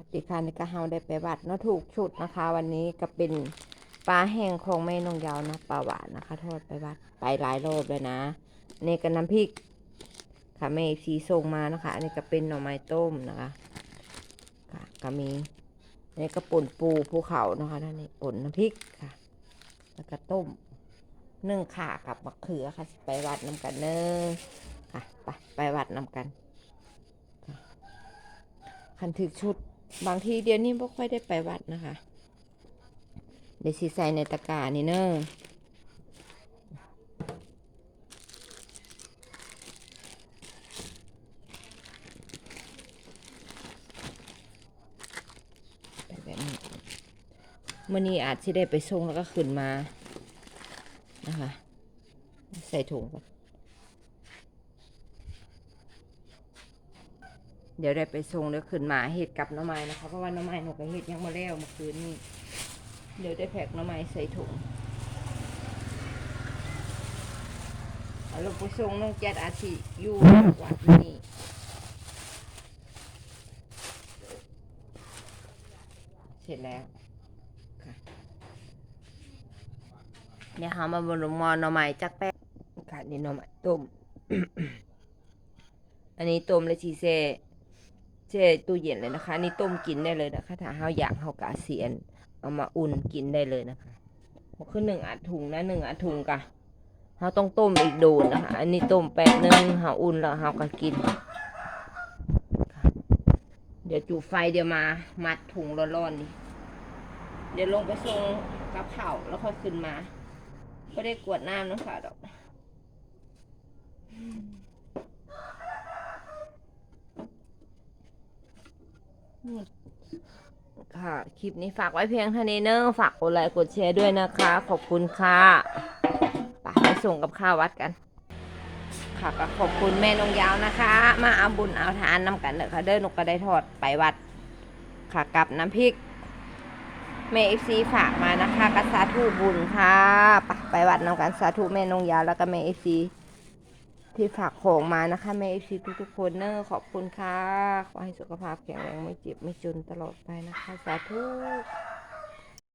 วัสดีค่ะนี่ก็เฮาได้ไปวัดเนาะถูกชุดนะคะ วันนี้ก็เป็นปลาแห้งของแม่นงยาวนะปลาหวานนะคะ ทอดไปวัดไปหลายรอบเลยนะนี่ก็น้ำพริกค่ะแม่ชีส่งมานะคะอันนี้ก็เป็นหน่อไม้ต้มนะคะค่ะก็มีอันนี่ก็ป่นปูภูเขานะคะนั่นนี่ป่นน้ำพริกค่ะ แล้วก็ต้มนึ่งข่ากับมะเขือค่ะไปวัดน้ำกันเนอค่ะไปไปวัดน้ำกันคันถึกชุด บางทีเดี๋ยวนี้บ่ค่อยได้ไปวัดนะคะ เดี๋ยวสิใส่ในตะกร้านี่เนอะไปแบบนี้มื่อนี้อาจสิได้ไปส่งแล้วก็ขึ้นมา นะคะ ใส่ถุงก่อน เดี๋ยวได้ไปส่งเดี๋ยวขึ้นมาเห็ดกับน้ำไม้นะคะ เพราะว่าน้ำไม้หนูก็เห็ดยังมาแล้วเมื่อคืนนี้เดี๋ยวได้แพ็กน้ำไม้ใส่ถุงเอาลงไปส่งน้องแจ๊ดอาทิอยู่วัดนี่เสร็จแล้วเดี๋ยวหามาบนมอหน่อไม้จักแป๊บค่ะนี่น่อไม้ต้ม อันนี้ต้มและชีเซ แช่ตู้เย็นเลยนะคะ นี่ต้มกินได้เลยนะคะ ถ้าเฮาอยากเฮากะเสียน เอามาอุ่นกินได้เลยนะคะคือหนึ่งอัดถุงนะหนึ่งอัดถุงกะเฮาต้องต้มอีกโดนนะคะ อันนี้ต้มแป๊บนึงเฮาอุ่นแล้วเฮาก็กิน เดี๋ยวจุไฟเดี๋ยวมามัดถุงร้อนๆนี่เดี๋ยวลงไปส่งกับข้าแล้วค่อยขึ้นมาไม่ได้กวดน้ำนะคะดอก ค่ะ คลิปนี้ฝากไว้เพียงเท่านี้เนอะฝากกดไลค์กดแชร์ด้วยนะคะ ขอบคุณค่ะไปไปส่งกับข้าววัดกัน ค่ะก็ขอบคุณแม่นงยาวนะคะ มาเอาบุญเอาทานนำกันเด้อค่ะเด้อนกก็ได้ทอดไปวัด ค่ะกับน้ำพริกแม่เอฟซีฝากมานะคะกับสาธุบุญค่ะ ไปไปวัดนำกันสาธุแม่นงยาวแล้วก็แม่เอฟซี ที่ฝากของมานะคะแม่เอฟซีทุกๆคนเนอะขอบคุณค่ะ ขอให้สุขภาพแข็งแรงไม่เจ็บไม่จนตลอดไปนะคะ สาธุ